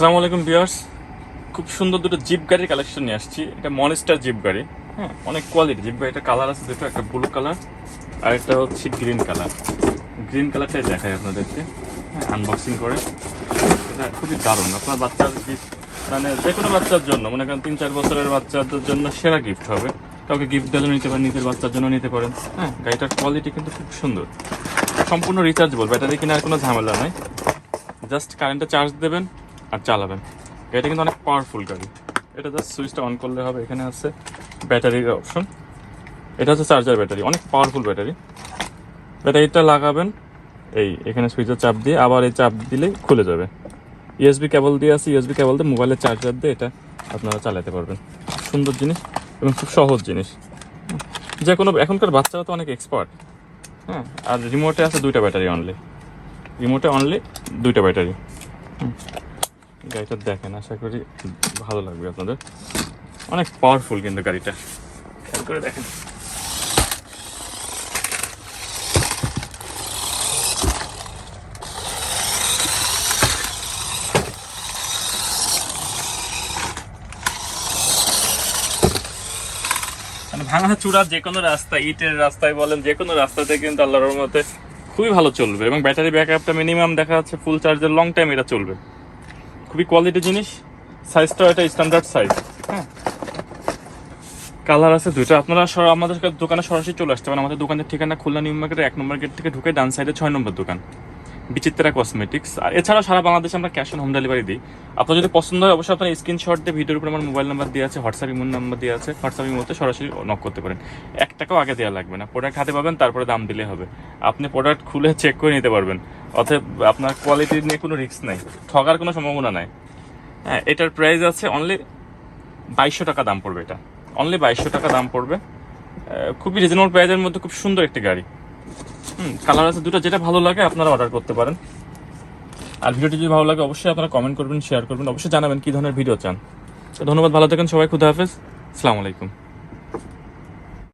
আসসালামু আলাইকুম ভিউয়ার্স। খুব সুন্দর দুটো জিপ গাড়ির কালেকশন নিয়ে আসছি। এটা মনস্টার জিপ গাড়ি হ্যাঁ অনেক কোয়ালিটি জিপ গাড়িটা কালার আছে দুটো, একটা ব্লু কালার আর একটা হচ্ছে গ্রিন কালার গ্রিন কালারটাই দেখায় আপনাদেরকে হ্যাঁ আনবক্সিং করে। এটা খুবই দারুণ। আপনার বাচ্চার গিফট মানে যে কোনো বাচ্চার জন্য, মনে করেন তিন, চার বছরের বাচ্চাদের জন্য সেরা গিফট হবে। কাউকে গিফট দেওয়ার জন্য নিতে পারেন, নিজের বাচ্চার জন্য নিতে পারেন। হ্যাঁ গাড়িটার কোয়ালিটি কিন্তু খুব সুন্দর। সম্পূর্ণ রিচার্জেবল ব্যাটারি কেনার কোনো ঝামেলা নাই। জাস্ট কারেন্টে চার্জ দেবেন। আর চালাবেন। এটা কিন্তু অনেক পাওয়ারফুল গাড়ি। এটা জাস্ট সুইচটা অন করলে হবে। এখানে আছে ব্যাটারির অপশন এটা হচ্ছে চার্জার ব্যাটারি অনেক পাওয়ারফুল ব্যাটারি ব্যাটারিটা লাগাবেন। এই, এখানে সুইচের চাপ দিয়ে আবার এই চাপ দিলে খুলে যাবে। ইউএসবি কেবল দিয়ে আছে। ইউএসবি কেবল দিয়ে মোবাইলের চার্জার দিয়ে এটা আপনারা চালাতে পারবেন। সুন্দর জিনিস এবং খুব সহজ জিনিস। যে কোনো, এখনকার বাচ্চারা তো অনেক এক্সপার্ট হ্যাঁ আর রিমোটে আছে দুইটা ব্যাটারি অনলি রিমোটে অনলি দুইটা ব্যাটারি গাড়িটা দেখেন, আশা করি ভালো লাগবে আপনাদের। অনেক পাওয়ারফুল কিন্তু গাড়িটা। খেয়াল করে দেখেন। মানে ভাঙা চূড়া যে কোনো রাস্তা, ইটের রাস্তায় বলেন, যে কোনো রাস্তাতে কিন্তু আল্লাহর মতে খুবই ভালো চলবে। এবং ব্যাটারি ব্যাকআপটা মিনিমাম দেখা যাচ্ছে ফুল চার্জের লং টাইম এটা চলবে। খুবই কোয়ালিটি জিনিস। সাইজটাও এটা স্ট্যান্ডার্ড সাইজ হ্যাঁ। কালার আছে দুইটা। আপনারা সর- আমাদের দোকানে সরাসরি চলে আসতে পারেন। আমাদের দোকানের ঠিকানা খুলনা নিউ মার্কেটের এক নম্বর গেট থেকে ঢুকে ডান সাইডে ছয় নম্বর দোকান। বিচিত্রা কসমেটিক্স আর এছাড়াও সারা বাংলাদেশে আমরা ক্যাশ অন হোম ডেলিভারি দিই। আপনার যদি পছন্দ হয়, অবশ্যই আপনার স্ক্রিনশট দিয়ে ভিডিওর উপর আমার মোবাইল নাম্বার দিয়ে আছে হোয়াটসঅ্যাপ ইমোন নাম্বার দিয়ে আছে। হোয়াটসঅ্যাপ ইমোতে সরাসরি নক করতে পারেন। এক টাকাও আগে দেওয়া লাগবে না। প্রোডাক্ট হাতে পাবেন, তারপরে দাম দিলে হবে। আপনি প্রোডাক্ট খুলে চেক করে নিতে পারবেন। অতএব আপনার কোয়ালিটি নিয়ে কোনো রিস্ক নাই। ঠগার কোনো সম্ভাবনা নাই। হ্যাঁ এটার প্রাইস আছে অনলি বাইশশো টাকা দাম পড়বে এটা। অনলি বাইশশো টাকা দাম পড়বে। খুবই রিজনেবল প্রাইসের মধ্যে খুব সুন্দর একটি গাড়ি। হুম, কালার আছে দুটো, যেটা ভালো লাগে আপনারা অর্ডার করতে পারেন। আর ভিডিওটি যদি ভালো লাগে, অবশ্যই আপনারা কমেন্ট করবেন শেয়ার করবেন, অবশ্যই জানাবেন কী ধরনের ভিডিও চান। তো ধন্যবাদ, ভালো থাকেন, সবাই খুদা হাফেজ। আলাইকুম।